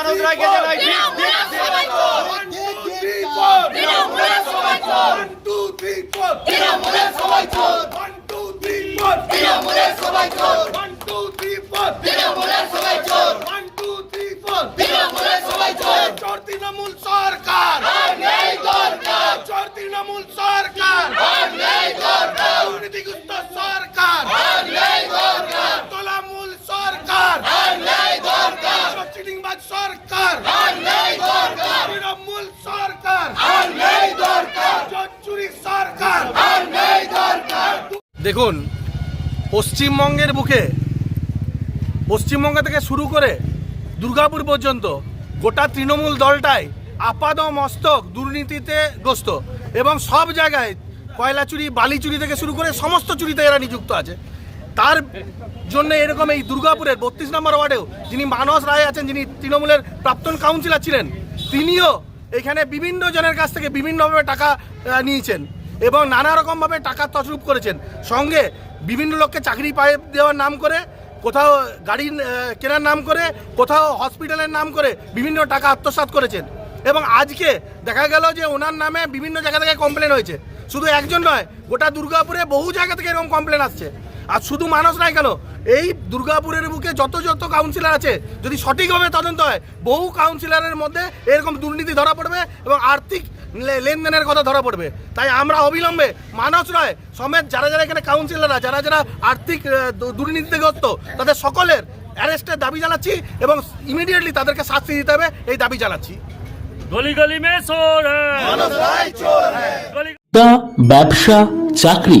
মানব রায়কে জানাই সবাই two, সরকার। তৃণমূল সরকার। সরকার। দেখুন পশ্চিমবঙ্গের বুকে পশ্চিমবঙ্গ থেকে শুরু করে দুর্গাপুর পর্যন্ত গোটা তৃণমূল দলটাই আপাদ মস্তক দুর্নীতিতে গ্রস্ত। এবং সব জায়গায় কয়লা চুরি বালি চুরি থেকে শুরু করে সমস্ত চুরিতে এরা নিযুক্ত আছে। তার জন্য এরকম এই দুর্গাপুরের বত্রিশ নম্বর ওয়ার্ডেও যিনি মানস রায় আছেন, যিনি তৃণমূলের প্রাক্তন কাউন্সিলর ছিলেন, তিনিও এখানে বিভিন্ন জনের কাছ থেকে বিভিন্নভাবে টাকা নিয়েছেন এবং নানা রকমভাবে টাকা তছরূপ করেছেন। সঙ্গে বিভিন্ন লোককে চাকরি পাই দেওয়ার নাম করে, কোথাও গাড়ি কেনার নাম করে, কোথাও হসপিটালের নাম করে বিভিন্ন টাকা আত্মসাৎ করেছেন। এবং আজকে দেখা গেল যে ওনার নামে বিভিন্ন জায়গা থেকে কমপ্লেন হয়েছে। শুধু একজন নয়, গোটা দুর্গাপুরে বহু জায়গা থেকে এরকম কমপ্লেন আসছে। আর শুধু মানুষ নাই কেন? এই দুর্গাপুরের বুকে যত যত কাউন্সিলর আছে যদি সঠিকভাবে তদন্ত হয় বহু কাউন্সিলারের মধ্যে এরকম দুর্নীতি ধরা পড়বে এবং আর্থিক লেনদেনের কথা ধরা পড়বে। তাই আমরা অবিলম্বে মানস নয় সমেত যারা যারা এখানে কাউন্সিলররা যারা যারা আর্থিক দুর্নীতিগ্রস্ত তাদের সকলের অ্যারেস্টের দাবি জানাচ্ছি এবং ইমিডিয়েটলি তাদেরকে শাস্তি দিতে হবে এই দাবি জানাচ্ছি। গলি গলি মে চোর হ্যাঁ ব্যবসা চাকরি